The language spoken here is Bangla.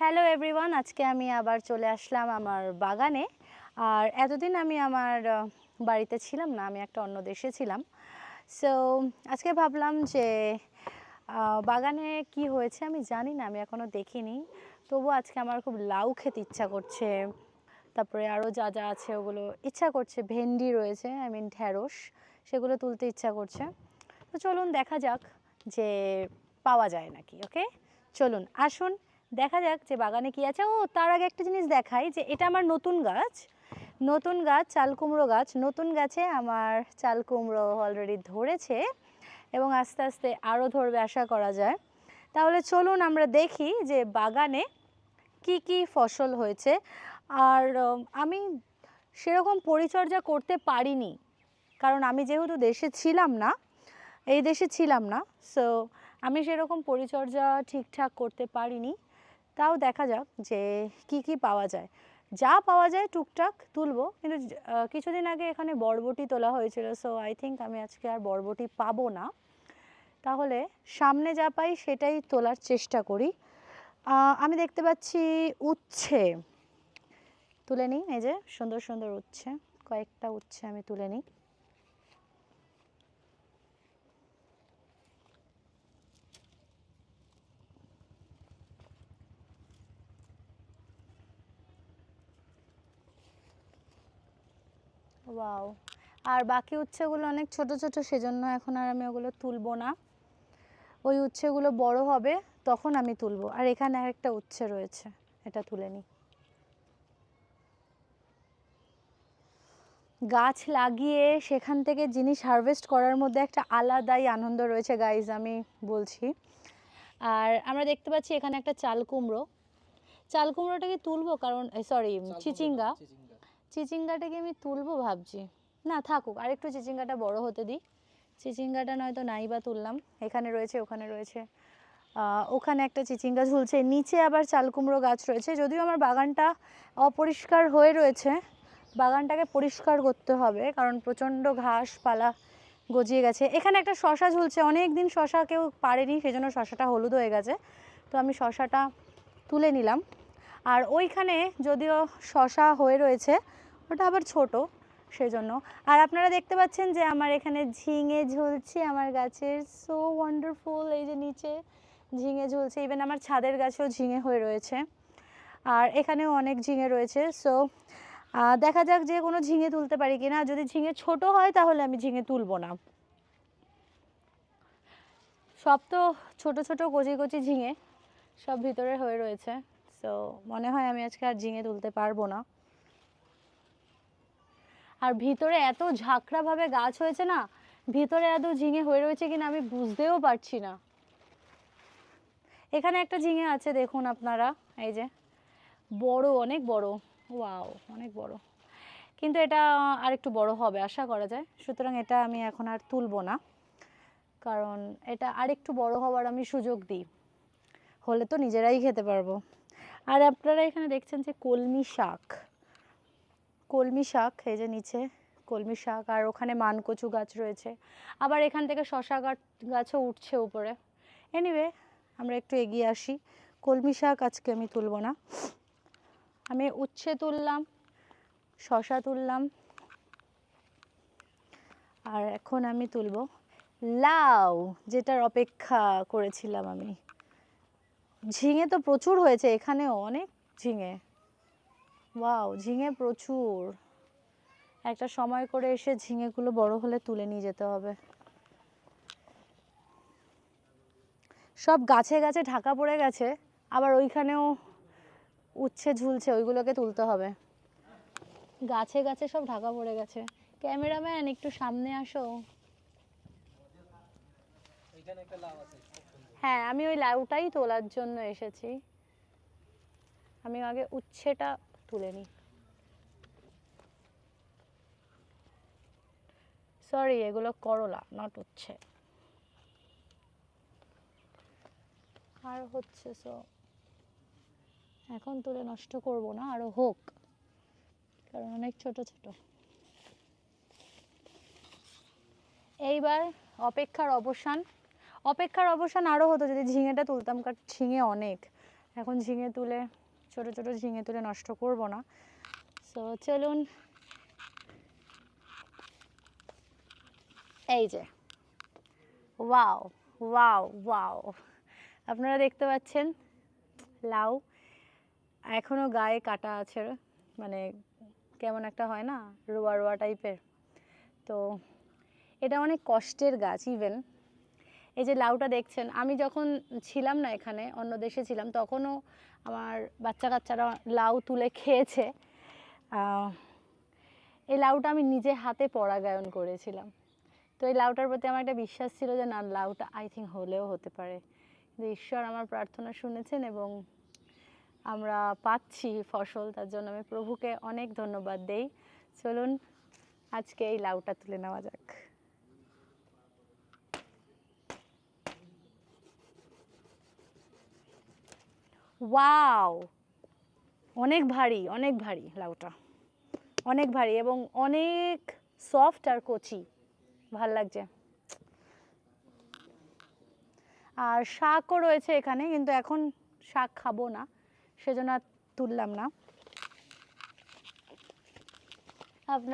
হ্যালো এভরিওয়ান আজকে আমি আবার চলে আসলাম আমার বাগানে। আর এতদিন আমি আমার বাড়িতে ছিলাম না, আমি একটা অন্য দেশে ছিলাম। সো আজকে ভাবলাম যে বাগানে কি হয়েছে আমি জানি না, আমি এখনও দেখিনি। তবু আজকে আমার খুব লাউ খেতে ইচ্ছা করছে। তারপরে আরও যা যা আছে ওগুলো ইচ্ছা করছে। ভেন্ডি রয়েছে আই মিন ঢ্যাঁড়স, সেগুলো তুলতে ইচ্ছা করছে। তো চলুন দেখা যাক যে পাওয়া যায় নাকি ওকে চলুন, আসুন। দেখা যাক যে বাগানে কি আছে। ও, তার আগে একটা জিনিস দেখাই যে এটা আমার নতুন গাছ। নতুন গাছ, চাল কুমড়ো গাছ। নতুন গাছে আমার চাল কুমড়ো অলরেডি ধরেছে এবং আস্তে আস্তে আরও ধরবে আশা করা যায়। তাহলে চলুন আমরা দেখি যে বাগানে কি কি ফসল হয়েছে। আর আমি সেরকম পরিচর্যা করতে পারিনি, কারণ আমি যেহেতু দেশে ছিলাম না, এই দেশে ছিলাম না। সো আমি সেরকম পরিচর্যা ঠিকঠাক করতে পারিনি। তাও দেখা যাক যে কি কি পাওয়া যায়। যা পাওয়া যায় টুকটাক তুলবো, কিন্তু কিছুদিন আগে এখানে বরবটি তোলা হয়েছিল সো আই থিঙ্ক আমি আজকে আর বরবটি পাবো না। তাহলে সামনে যা পাই সেটাই তোলার চেষ্টা করি। আমি দেখতে পাচ্ছি উচ্ছে। তুলে নিই, এই যে সুন্দর সুন্দর উচ্ছে, কয়েকটা উচ্ছে আমি তুলে নিই। ওয়াও আর বাকি উচ্ছেগুলো অনেক ছোট ছোট সেজন্য এখন আর আমি ওগুলো তুলবো না। ওই উচ্ছেগুলো বড় হবে তখন আমি তুলবো। আর এখানে আরেকটা উচ্ছে রয়েছে এটা তুলে নিই। গাছ লাগিয়ে সেখান থেকে জিনিস হারভেস্ট করার মধ্যে একটা আলাদাই আনন্দ রয়েছে গাইজ আমি বলছি। আর আমরা দেখতে পাচ্ছি এখানে একটা চাল কুমড়ো। চাল কুমড়োটাকে তুলবো? কারণ সরি চিচিঙ্গা। চিচিঙ্গাটাকে আমি তুলবো ভাবছি। না, থাকুক, আরেকটু চিচিঙ্গাটা বড় হতে দিই। চিচিঙ্গাটা নয়তো নাই বা তুললাম। এখানে রয়েছে, ওখানে রয়েছে। ওখানে একটা চিচিঙ্গা ঝুলছে। নিচে আবার চাল কুমড়ো গাছ রয়েছে। যদিও আমার বাগানটা অপরিষ্কার হয়ে রয়েছে, বাগানটাকে পরিষ্কার করতে হবে, কারণ প্রচণ্ড ঘাস পালা গজিয়ে গেছে। এখানে একটা শশা ঝুলছে। অনেক দিন শশা কেউ পারেনি, সেজন্য শশাটা হলুদ হয়ে গেছে। তো আমি শশাটা তুলে নিলাম। আর ওইখানে যদিও শশা হয়ে রয়েছে, ওটা আবার ছোট সেজন্য। আর আপনারা দেখতে পাচ্ছেন যে আমার এখানে ঝিঙে ঝুলছে আমার গাছের সো ওয়ান্ডারফুল এই যে নিচে ঝিঙে ঝুলছে ইভেন আমার ছাদের গাছেও ঝিঙে হয়ে রয়েছে। আর এখানেও অনেক ঝিঙে রয়েছে সো দেখা যাক যে কোনো ঝিঙে তুলতে পারি কি না যদি ঝিঙে ছোট হয় তাহলে আমি ঝিঙে তুলব না। সব তো ছোট ছোট, কচি কচি ঝিঙে সব ভিতরে হয়ে রয়েছে। সো মনে হয় আমি আজকে আর ঝিঙে তুলতে পারব না। আর ভিতরে এত ঝাঁকড়াভাবে গাছ হয়েছে না, ভিতরে এত ঝিঙে হয়ে রয়েছে কিনা আমি বুঝতেও পারছি না। এখানে একটা ঝিঙে আছে, দেখুন আপনারা, এই যে। বড়, অনেক বড়। ওয়াও, অনেক বড়। কিন্তু এটা আর একটু বড় হবে, আশা করা যায়। সুতরাং এটা আমি এখন আর তুলবো না। কারণ এটা আরেকটু বড় হওয়ার আমি সুযোগ দিই। হলে তো নিজেরাই খেতে পারব। আর আপনারা এখানে দেখছেন যে কলমি শাক। কলমি শাক, এই যে নিচে কলমি শাক আর ওখানে মানকচু গাছ রয়েছে। আবার এখান থেকে শশা গাছ, গাছও উঠছে উপরে। এনিওয়ে আমরা একটু এগিয়ে আসি। কলমি শাক আজকে আমি তুলব না। আমি উচ্ছে তুললাম শশা তুললাম, আর এখন আমি তুলব লাউ, যেটার অপেক্ষা করেছিলাম আমি। ঝিঙে তো প্রচুর হয়েছে, এখানেও অনেক ঝিঙে। ওয়াও, ঝিঙে প্রচুর। একটা সময় করে এসে ঝিঙেগুলো বড় হলে তুলে নিয়ে যেতে হবে। সব গাছে গাছে ঢাকা পড়ে গেছে, আবার ওইখানেও উচ্ছে ঝুলছে, ওইগুলোকে তুলতে হবে। গাছে গাছে সব ঢাকা পড়ে গেছে। ক্যামেরাম্যান, একটু সামনে আসো। একটা লাউ আছে। হ্যাঁ আমি ওই লাউটাই তোলার জন্য এসেছি। আমি আগে উচ্ছেটা তুলে নিই। সরি এগুলো করলা নট উচ্ছে। আর হচ্ছে সো এখন তুলে নষ্ট করব না, আরও হোক। কারণ অনেক ছোট ছোট। এইবার অপেক্ষার অবসান। অপেক্ষার অবসান আরও হতো যদি ঝিঙেটা তুলতাম, কারণ ঝিঙে অনেক। এখন ঝিঙে তুলে, ছোট ছোট ঝিঙে তুলে নষ্ট করব না। সো চলুন। এই যে। ওয়াও ওয়াও ওয়াও আপনারা দেখতে পাচ্ছেন? লাউ। এখনও গায়ে কাটা আছে মানে কেমন একটা হয় না, রোয়া রোয়া টাইপের তো, এটা অনেক কষ্টের গাছ ইভেন এই যে লাউটা দেখছেন, আমি যখন ছিলাম না এখানে, অন্য দেশে ছিলাম, তখনও আমার বাচ্চা কাচ্চারা লাউ তুলে খেয়েছে। এই লাউটা আমি নিজে হাতে পরাগায়ন করেছিলাম। তো এই লাউটার প্রতি আমার একটা বিশ্বাস ছিল যে, না, লাউটা আই থিঙ্ক হলেও হতে পারে। কিন্তু ঈশ্বর আমার প্রার্থনা শুনেছেন এবং আমরা পাচ্ছি ফসল, তার জন্য আমি প্রভুকে অনেক ধন্যবাদ দেই। চলুন, আজকে এই লাউটা তুলে নেওয়া যাক। ওয়াও অনেক ভারী অনেক ভারী লাউটা। অনেক ভারী এবং অনেক সফট আর কচি। ভালো লাগছে। আর শাকও রয়েছে এখানে, কিন্তু এখন শাক খাব না, সেজন্য আর তুললাম না। আপনার